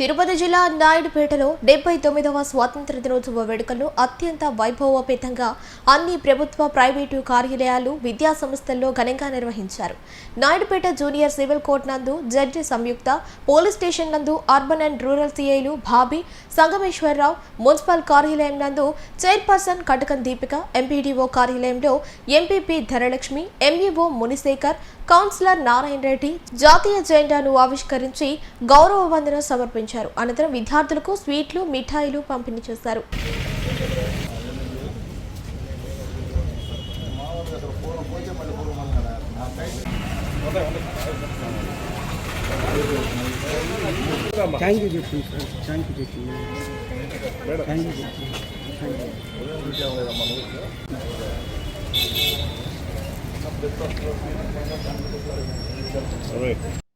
తిరుపతి జిల్లా నాయుడుపేటలో డెబ్బై తొమ్మిదవ స్వాతంత్ర దినోత్సవ వేడుకలను అత్యంత వైభవోపేతంగా అన్ని ప్రభుత్వ ప్రైవేటు కార్యాలయాలు విద్యా సంస్థల్లో ఘనంగా నిర్వహించారు. నాయుడుపేట జూనియర్ సివిల్ కోర్టు నందు జడ్జి సంయుక్త పోలీస్ స్టేషన్ నందు అర్బన్ అండ్ రూరల్ సిఐలు భాబి సంగమేశ్వరరావు మున్సిపల్ కార్యాలయం నందు చైర్పర్సన్ కటకం దీపిక ఎంపీడీఓ కార్యాలయంలో MPP Dhanalakshmi MEO Munishekar councillor Narayana Reddy జాతీయ జెండాను ఆవిష్కరించి గౌరవ వందనం సమర్పించారు. అనంతరం విద్యార్థులకు స్వీట్లు మిఠాయిలు పంపిణీ చేశారు. థ్యాంక్ యూ చెప్పింది సార్ థ్యాంక్ యూ చెప్పింది థ్యాంక్ యూ చెప్పింది థ్యాంక్ యూ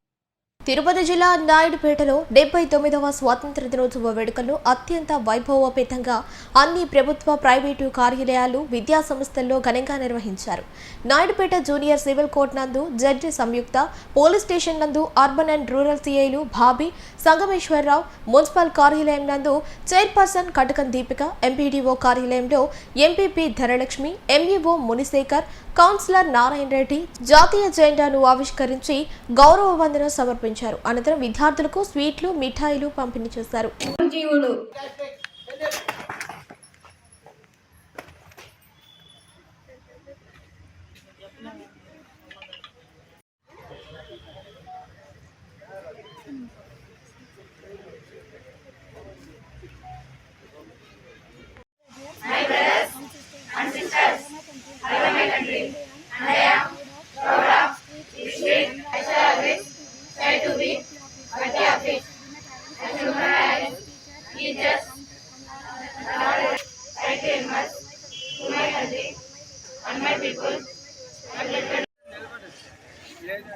తిరుపతి జిల్లా నాయుడుపేటలో డెబ్బై తొమ్మిదవ స్వాతంత్ర దినోత్సవ వేడుకలను అత్యంత వైభవోపేతంగా అన్ని ప్రభుత్వ ప్రైవేటు కార్యాలయాలు విద్యా సంస్థల్లో ఘనంగా నిర్వహించారు. నాయుడుపేట జూనియర్ సివిల్ కోర్టు నందు జడ్జి సంయుక్త పోలీస్ స్టేషన్ నందు అర్బన్ అండ్ రూరల్ సిఐలు భాబి సంగమేశ్వరరావు మున్సిపల్ కార్యాలయం నందు చైర్పర్సన్ కటకం దీపిక ఎంపీడీఓ కార్యాలయంలో MPP Dhanalakshmi MEO Munishekar councillor Narayana Reddy జాతీయ జెండాను ఆవిష్కరించి గౌరవ వందనం సమర్పించారు. అనంతరం విద్యార్థులకు స్వీట్లు మిఠాయిలు పంపిణీ చేశారు.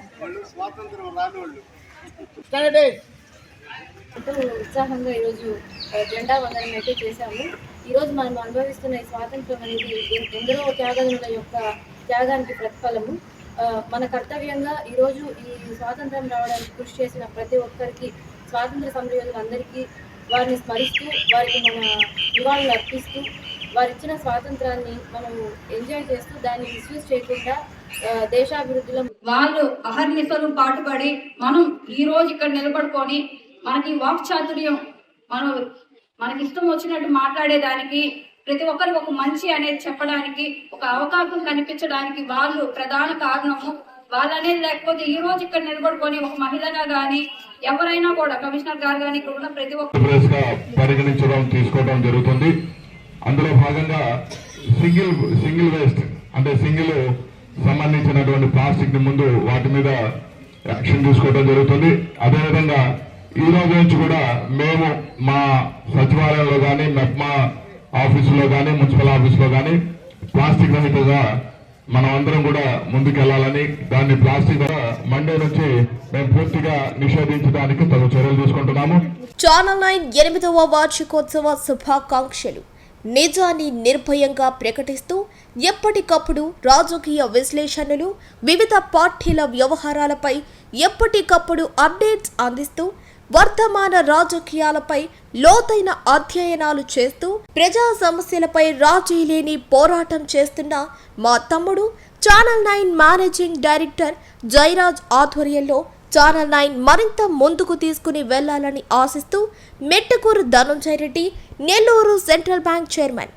జీవులు ఎంతో ఉత్సాహంగా ఈరోజు జెండా వందనం అయితే చేశాము. ఈరోజు మనం అనుభవిస్తున్న ఈ స్వాతంత్రం అనేది ఎందరో త్యాగముల యొక్క త్యాగానికి ప్రతిఫలము. మన కర్తవ్యంగా ఈరోజు ఈ స్వాతంత్రం రావడానికి కృషి చేసిన ప్రతి ఒక్కరికి స్వాతంత్ర సమరయోధులందరికీ వారిని స్మరిస్తూ వారికి మన నివాళులు అర్పిస్తూ వారు ఇచ్చిన స్వాతంత్రాన్ని మనం ఎంజాయ్ చేస్తూ దాన్ని మిస్యూజ్ చేయకుండా దేశాభివృద్ధిలో వాళ్ళు అహర్నిశలు పాటుపడి మనం ఈ రోజు ఇక్కడ నిలబడుకొని మనకి వాక్ చాతుర్యం మనం మనకి ఇష్టం వచ్చినట్టు మాట్లాడేదానికి ప్రతి ఒక్కరికి ఒక మంచి అనేది చెప్పడానికి ఒక అవకాశం కనిపించడానికి వాళ్ళు ప్రధాన కారణము. వాళ్ళనేది లేకపోతే ఈ రోజు ఇక్కడ నిలబడుకొని ఒక మహిళగా గాని ఎవరైనా కూడా కమిషనర్ గారు కానీ ఇక్కడ ఉన్న ప్రతి ఒక్క పరిగణించడం తీసుకోవడం జరుగుతుంది. అందులో భాగంగా సింగిల్ సింగిల్ వేస్ట్ అంటే సింగిల్ సంబంధించినటువంటి ప్లాస్టిక్ని ముందు వాటి మీద యాక్షన్ తీసుకోవడం జరుగుతుంది. అదేవిధంగా ఈ రోజు నుంచి కూడా మేము మా సచివాలయంలో కానీ మెప్మా ఆఫీసులో కానీ మున్సిపల్ ఆఫీసులో కానీ ప్లాస్టిక్ రహితగా మనం అందరం కూడా ముందుకెళ్ళాలని దాన్ని ప్లాస్టిక్ మండే నుంచి మేము పూర్తిగా నిషేధించడానికి తగు చర్యలు తీసుకుంటున్నాము. ఛానల్ నైన్ ఎనిమిదవ వార్షికోత్సవ శుభాకాంక్షలు. నిజాన్ని నిర్భయంగా ప్రకటిస్తూ ఎప్పటికప్పుడు రాజకీయ విశ్లేషణలు వివిధ పార్టీల వ్యవహారాలపై ఎప్పటికప్పుడు అప్డేట్స్ అందిస్తూ వర్తమాన రాజకీయాలపై లోతైన అధ్యయనాలు చేస్తూ ప్రజా సమస్యలపై రాజీ లేని పోరాటం చేస్తున్న మా తమ్ముడు channel nine managing director Jayaraj ఆధ్వర్యంలో ఛానల్ నైన్ మరింత ముందుకు తీసుకుని వెళ్ళాలని ఆశిస్తూ Mettakuru Dhananjaya Reddy Nellore central bank chairman.